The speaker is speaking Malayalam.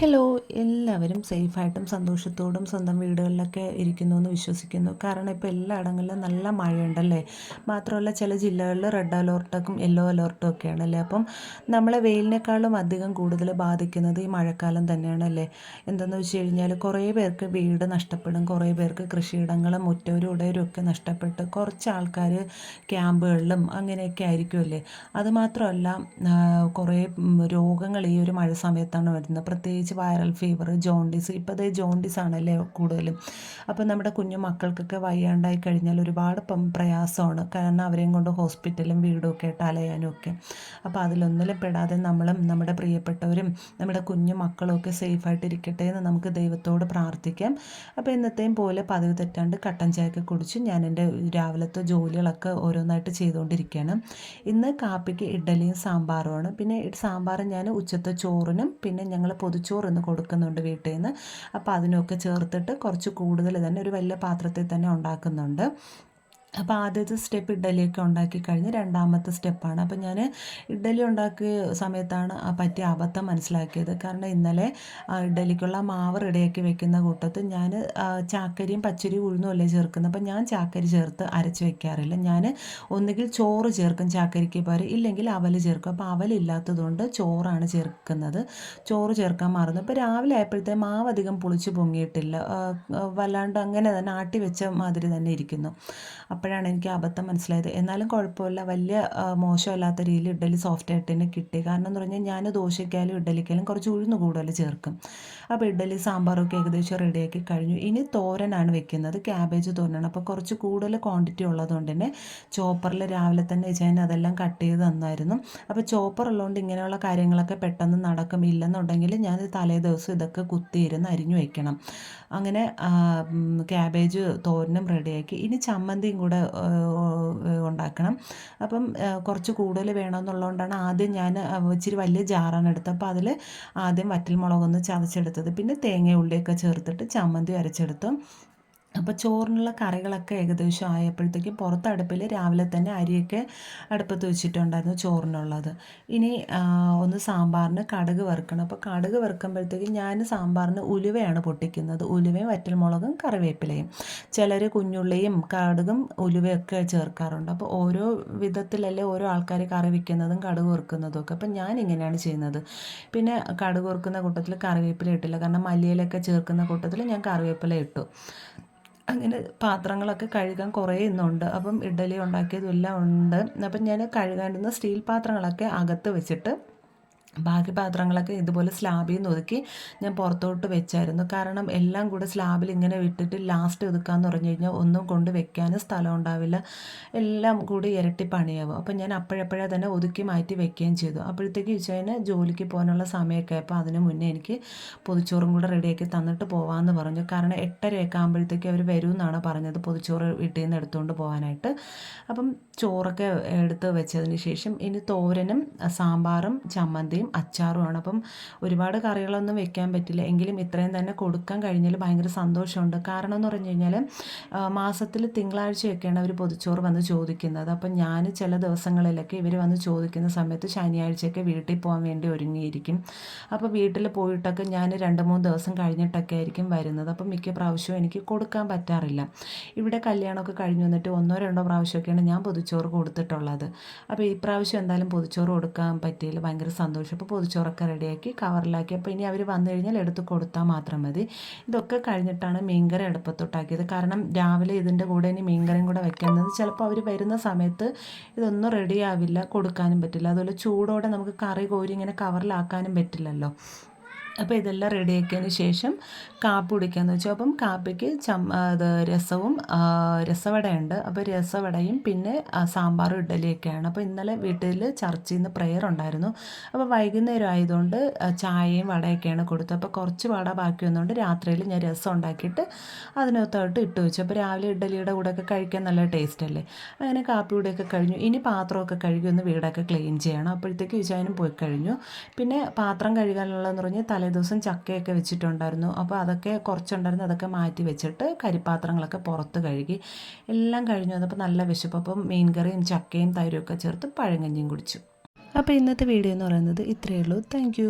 ഹലോ എല്ലാവരും സേഫായിട്ടും സന്തോഷത്തോടും സ്വന്തം വീടുകളിലൊക്കെ ഇരിക്കുന്നു എന്ന് വിശ്വസിക്കുന്നു. കാരണം ഇപ്പോൾ എല്ലായിടങ്ങളിലും നല്ല മഴയുണ്ടല്ലേ? മാത്രമല്ല ചില ജില്ലകളിൽ റെഡ് അലേർട്ടും യെല്ലോ അലേർട്ടും ഒക്കെയാണല്ലേ? അപ്പം നമ്മളെ വെയിലിനേക്കാളും അധികം കൂടുതൽ ബാധിക്കുന്നത് ഈ മഴക്കാലം തന്നെയാണല്ലേ? എന്തെന്ന് വെച്ച് കഴിഞ്ഞാൽ കുറേ പേർക്ക് വീട് നഷ്ടപ്പെടും കുറേ പേർക്ക് കൃഷിയിടങ്ങളും മുറ്റവരും ഉടയരും ഒക്കെ നഷ്ടപ്പെട്ട് കുറച്ച് ആൾക്കാർ ക്യാമ്പുകളിലും അങ്ങനെയൊക്കെ ആയിരിക്കുമല്ലേ? അതുമാത്രമല്ല കുറേ രോഗങ്ങൾ ഈ ഒരു മഴ സമയത്താണ് വരുന്നത്. പ്രത്യേകിച്ച് പ്രത്യേകിച്ച് വൈറൽ ഫീവർ ജോണ്ടിസ് ഇപ്പോൾ അതേ ജോണ്ടിസ് ആണല്ലേ കൂടുതലും. അപ്പോൾ നമ്മുടെ കുഞ്ഞു മക്കൾക്കൊക്കെ വയ്യാണ്ടായി കഴിഞ്ഞാൽ ഒരുപാട് പ്രയാസമാണ്. കാരണം അവരെയും കൊണ്ട് ഹോസ്പിറ്റലും വീടും ഒക്കെ ആയിട്ട് അലയാനും ഒക്കെ. അപ്പോൾ അതിലൊന്നിലും പെടാതെ നമ്മളും നമ്മുടെ പ്രിയപ്പെട്ടവരും നമ്മുടെ കുഞ്ഞു മക്കളും ഒക്കെ സേഫായിട്ടിരിക്കട്ടെ എന്ന് നമുക്ക് ദൈവത്തോട് പ്രാർത്ഥിക്കാം. അപ്പോൾ എന്നത്തെയും പോലെ പതിവ് തെറ്റാണ്ട് കട്ടൻ ചായയൊക്കെ കുടിച്ച് ഞാൻ എന്റെ രാവിലത്തെ ജോലികളൊക്കെ ഓരോന്നായിട്ട് ചെയ്തുകൊണ്ടിരിക്കുകയാണ്. ഇന്ന് കാപ്പിക്ക് ഇഡ്ഡലിയും സാമ്പാറുമാണ്. പിന്നെ സാമ്പാർ ഞാൻ ഉച്ചത്തെ ചോറിനും പിന്നെ ഞങ്ങൾ പൊതിച്ചോറ് ചോറ് കൊടുക്കുന്നുണ്ട് വീട്ടിൽ നിന്ന് അപ്പോൾ അതിനൊക്കെ ചേർത്തിട്ട് കുറച്ച് കൂടുതൽ തന്നെ ഒരു വലിയ പാത്രത്തിൽ തന്നെ ഉണ്ടാക്കുന്നുണ്ട്. അപ്പോൾ ആദ്യത്തെ സ്റ്റെപ്പ് ഇഡ്ഡലിയൊക്കെ ഉണ്ടാക്കി കഴിഞ്ഞ് രണ്ടാമത്തെ സ്റ്റെപ്പാണ് അപ്പോൾ ഞാൻ ഇഡ്ഡലി ഉണ്ടാക്കിയ സമയത്താണ് ആ പറ്റിയ അബദ്ധം മനസ്സിലാക്കിയത്. കാരണം ഇന്നലെ ഇഡ്ഡലിക്കുള്ള മാവ് റെഡിയാക്കി വെക്കുന്ന കൂട്ടത്തിൽ ഞാൻ ചാക്കരിയും പച്ചരിയും ഉഴുന്നും അല്ലേ ചേർക്കുന്നത്. അപ്പോൾ ഞാൻ ചാക്കരി ചേർത്ത് അരച്ച് വെക്കാറില്ല. ഞാൻ ഒന്നുകിൽ ചോറ് ചേർക്കും ചാക്കരിക്ക് പകരം ഇല്ലെങ്കിൽ അവൽ ചേർക്കും. അപ്പോൾ അവലില്ലാത്തതുകൊണ്ട് ചോറാണ് ചേർക്കുന്നത്. ചോറ് ചേർക്കാൻ മറന്നു. ഇപ്പോൾ രാവിലെ ആയപ്പോഴത്തെ മാവ് അധികം പുളിച്ച് പൊങ്ങിയിട്ടില്ല. വല്ലാണ്ട് അങ്ങനെ തന്നെ ആട്ടി വെച്ച മാതിരി തന്നെ ഇരിക്കുന്നു. അപ്പോഴാണ് എനിക്ക് അബദ്ധം മനസ്സിലായത്. എന്നാലും കുഴപ്പമില്ല. വലിയ മോശമല്ലാത്ത രീതിയിൽ ഇഡ്ഡലി സോഫ്റ്റ് ആയിട്ട് തന്നെ കിട്ടി. കാരണം എന്ന് പറഞ്ഞാൽ ഞാൻ ദോശയ്ക്കായാലും ഇഡ്ഡലിക്കായാലും കുറച്ച് ഉഴുന്ന് കൂടുതൽ ചേർക്കും. അപ്പോൾ ഇഡ്ഡലി സാമ്പാറൊക്കെ ഏകദേശം റെഡിയാക്കി കഴിഞ്ഞു. ഇനി തോരനാണ് വെക്കുന്നത്. ക്യാബേജ് തോരനാണ്. അപ്പോൾ കുറച്ച് കൂടുതൽ ക്വാണ്ടിറ്റി ഉള്ളതുകൊണ്ട് തന്നെ ചോപ്പറിൽ രാവിലെ തന്നെ വെച്ചാൽ അതെല്ലാം കട്ട് ചെയ്ത് തന്നായിരുന്നു. അപ്പോൾ ചോപ്പർ ഉള്ളതുകൊണ്ട് ഇങ്ങനെയുള്ള കാര്യങ്ങളൊക്കെ പെട്ടെന്ന് നടക്കും. ഇല്ലെന്നുണ്ടെങ്കിൽ ഞാൻ തലേ ദിവസം ഇതൊക്കെ കുത്തിയിരുന്ന് അരിഞ്ഞു വയ്ക്കണം അങ്ങനെ ക്യാബേജ് തോരനും റെഡിയാക്കി ഇനി ചമ്മന്തിയും ഉണ്ടാക്കണം. അപ്പം കുറച്ച് കൂടുതൽ വേണമെന്നുള്ളതുകൊണ്ടാണ് ആദ്യം ഞാൻ ഇച്ചിരി വലിയ ജാറാണ് എടുത്തത്. അപ്പോൾ അതിൽ ആദ്യം വറ്റൽമുളകൊന്ന് ചതച്ചെടുത്തത്. പിന്നെ തേങ്ങ ഉള്ളിയൊക്കെ ചേർത്തിട്ട് ചമ്മന്തി അരച്ചെടുത്തു. അപ്പോൾ ചോറിനുള്ള കറികളൊക്കെ ഏകദേശം ആയപ്പോഴത്തേക്കും പുറത്ത് അടുപ്പിൽ രാവിലെ തന്നെ അരിയൊക്കെ അടുപ്പത്ത് വെച്ചിട്ടുണ്ടായിരുന്നു ചോറിനുള്ളത്. ഇനി ഒന്ന് സാമ്പാറിന് കടുക് വറുക്കണം. അപ്പോൾ കടുക് വറുക്കുമ്പോഴത്തേക്കും ഞാൻ സാമ്പാറിന് ഉലുവയാണ് പൊട്ടിക്കുന്നത്. ഉലുവയും വറ്റൽമുളകും കറിവേപ്പിലയും. ചിലർ കുഞ്ഞുള്ളിയും കടുകും ഉലുവയൊക്കെ ചേർക്കാറുണ്ട്. അപ്പോൾ ഓരോ വിധത്തിലല്ലേ ഓരോ ആൾക്കാർ കറി വയ്ക്കുന്നതും കടുക് വറുക്കുന്നതും ഒക്കെ. അപ്പോൾ ഞാൻ ഇങ്ങനെയാണ് ചെയ്യുന്നത്. പിന്നെ കടുക് വറുക്കുന്ന കൂട്ടത്തിൽ കറിവേപ്പില ഇട്ടില്ല. കാരണം മല്ലിയിലൊക്കെ ചേർക്കുന്ന കൂട്ടത്തിൽ ഞാൻ കറിവേപ്പില ഇട്ടു. അങ്ങനെ പാത്രങ്ങളൊക്കെ കഴുകാൻ കുറേ ഇന്നുണ്ട്. അപ്പം ഇഡ്ഡലി ഉണ്ടാക്കിയതും എല്ലാം ഉണ്ട്. അപ്പം ഞാൻ കഴുകാണ്ടിരുന്ന സ്റ്റീൽ പാത്രങ്ങളൊക്കെ അകത്ത് വെച്ചിട്ട് ബാക്കി പാത്രങ്ങളൊക്കെ ഇതുപോലെ സ്ലാബിൽ നിന്ന് ഒതുക്കി ഞാൻ പുറത്തോട്ട് വെച്ചായിരുന്നു. കാരണം എല്ലാം കൂടെ സ്ലാബിൽ ഇങ്ങനെ വിട്ടിട്ട് ലാസ്റ്റ് ഒതുക്കാന്ന് പറഞ്ഞു കഴിഞ്ഞാൽ ഒന്നും കൊണ്ട് വെക്കാനും സ്ഥലം ഉണ്ടാവില്ല. എല്ലാം കൂടി ഇരട്ടി പണിയാവും. അപ്പം ഞാൻ അപ്പോഴപ്പോഴേ തന്നെ ഒതുക്കി മാറ്റി വെക്കുകയും ചെയ്തു. അപ്പോഴത്തേക്ക് ചോദിച്ചതിന് ജോലിക്ക് പോകാനുള്ള സമയമൊക്കെ ആയപ്പോൾ അതിന് മുന്നേ എനിക്ക് പൊതിച്ചോറും കൂടെ റെഡിയാക്കി തന്നിട്ട് പോകാമെന്ന് പറഞ്ഞു. കാരണം എട്ടരയൊക്കെ ആകുമ്പോഴത്തേക്ക് അവർ വരും എന്നാണ് പറഞ്ഞത് പൊതിച്ചോറ് വീട്ടിൽ നിന്ന് എടുത്തുകൊണ്ട് പോകാനായിട്ട് അപ്പം ചോറൊക്കെ എടുത്ത് വെച്ചതിന് ശേഷം ഇനി തോരനും സാമ്പാറും ചമ്മന്തിയും അച്ചാറുമാണ് അപ്പം ഒരുപാട് കറികളൊന്നും വെക്കാൻ പറ്റില്ല. എങ്കിലും ഇത്രയും തന്നെ കൊടുക്കാൻ കഴിഞ്ഞാൽ ഭയങ്കര സന്തോഷമുണ്ട്. കാരണം എന്ന് പറഞ്ഞു കഴിഞ്ഞാൽ മാസത്തിൽ തിങ്കളാഴ്ചയൊക്കെയാണ് അവർ പൊതിച്ചോറ് വന്ന് ചോദിക്കുന്നത്. അപ്പം ഞാൻ ചില ദിവസങ്ങളിലൊക്കെ ഇവർ വന്ന് ചോദിക്കുന്ന സമയത്ത് ശനിയാഴ്ചയൊക്കെ വീട്ടിൽ പോകാൻ വേണ്ടി ഒരുങ്ങിയിരിക്കും. അപ്പോൾ വീട്ടിൽ പോയിട്ടൊക്കെ ഞാൻ രണ്ട് മൂന്ന് ദിവസം കഴിഞ്ഞിട്ടൊക്കെ ആയിരിക്കും വരുന്നത്. അപ്പം മിക്ക പ്രാവശ്യവും എനിക്ക് കൊടുക്കാൻ പറ്റാറില്ല. ഇവിടെ കല്യാണമൊക്കെ കഴിഞ്ഞു വന്നിട്ട് ഒന്നോ രണ്ടോ പ്രാവശ്യമൊക്കെയാണ് ഞാൻ പൊതിച്ചോറ് കൊടുത്തിട്ടുള്ളത്. അപ്പോൾ ഈ പ്രാവശ്യം എന്തായാലും പൊതിച്ചോറ് കൊടുക്കാൻ പറ്റിയതിൽ ഭയങ്കര സന്തോഷം. അപ്പോൾ പൊതിച്ചോറൊക്കെ റെഡിയാക്കി കവറിലാക്കി. അപ്പോൾ ഇനി അവർ വന്നു കഴിഞ്ഞാൽ എടുത്ത് കൊടുത്താൽ മാത്രം മതി. ഇതൊക്കെ കഴിഞ്ഞിട്ടാണ് മീൻകറി അടുപ്പത്തൊട്ടാക്കിയത് കാരണം രാവിലെ ഇതിന്റെ കൂടെ ഇനി മീൻകറിയും കൂടെ വെക്കുന്നത് ചിലപ്പോൾ അവർ വരുന്ന സമയത്ത് ഇതൊന്നും റെഡിയാവില്ല കൊടുക്കാനും പറ്റില്ല. അതുപോലെ ചൂടോടെ നമുക്ക് കറി കോരി ഇങ്ങനെ കവറിലാക്കാനും പറ്റില്ലല്ലോ. അപ്പോൾ ഇതെല്ലാം റെഡിയാക്കിയതിന് ശേഷം കാപ്പി കുടിക്കാമെന്ന് വെച്ചു അപ്പം കാപ്പിക്ക് ചം അത് രസവും രസവടയുണ്ട്. അപ്പോൾ രസവടയും പിന്നെ സാമ്പാറും ഇഡ്ഡലിയൊക്കെയാണ് അപ്പോൾ ഇന്നലെ വീട്ടിൽ ചർച്ചിൽ നിന്ന് പ്രെയർ ഉണ്ടായിരുന്നു. അപ്പോൾ വൈകുന്നേരം ആയതുകൊണ്ട് ചായയും വടയൊക്കെയാണ് കൊടുത്തത്. അപ്പോൾ കുറച്ച് വട ബാക്കി വന്നുകൊണ്ട് രാത്രിയിൽ ഞാൻ രസം ഉണ്ടാക്കിയിട്ട് അതിനകത്തോട്ട് ഇട്ട് വെച്ചു. അപ്പോൾ രാവിലെ ഇഡ്ഡലിയുടെ കൂടെയൊക്കെ കഴിക്കാൻ നല്ല ടേസ്റ്റ് അല്ലേ? അങ്ങനെ കാപ്പി കൂടെയൊക്കെ കഴിഞ്ഞു. ഇനി പാത്രമൊക്കെ കഴുകി ഒന്ന് വീടൊക്കെ ക്ലീൻ ചെയ്യണം. അപ്പോഴത്തേക്ക് വിചാരം പോയി കഴിഞ്ഞു. പിന്നെ പാത്രം കഴുകാനുള്ളതെന്ന് പറഞ്ഞാൽ തലേ ദിവസം ചക്കയൊക്കെ വെച്ചിട്ടുണ്ടായിരുന്നു. അപ്പോൾ അതൊക്കെ കുറച്ചുണ്ടായിരുന്നു. അതൊക്കെ മാറ്റി വെച്ചിട്ട് കരിപ്പാത്രങ്ങളൊക്കെ പുറത്ത് കഴുകി എല്ലാം കഴിഞ്ഞു. വന്നപ്പോൾ നല്ല വിശപ്പ്. അപ്പം മീൻ കറിയും ചക്കയും തൈരും ഒക്കെ ചേർത്ത് പഴങ്കഞ്ഞിയും കുടിച്ചു. അപ്പോൾ ഇന്നത്തെ വീഡിയോ എന്ന് പറയുന്നത് ഇത്രയേ ഉള്ളൂ. താങ്ക്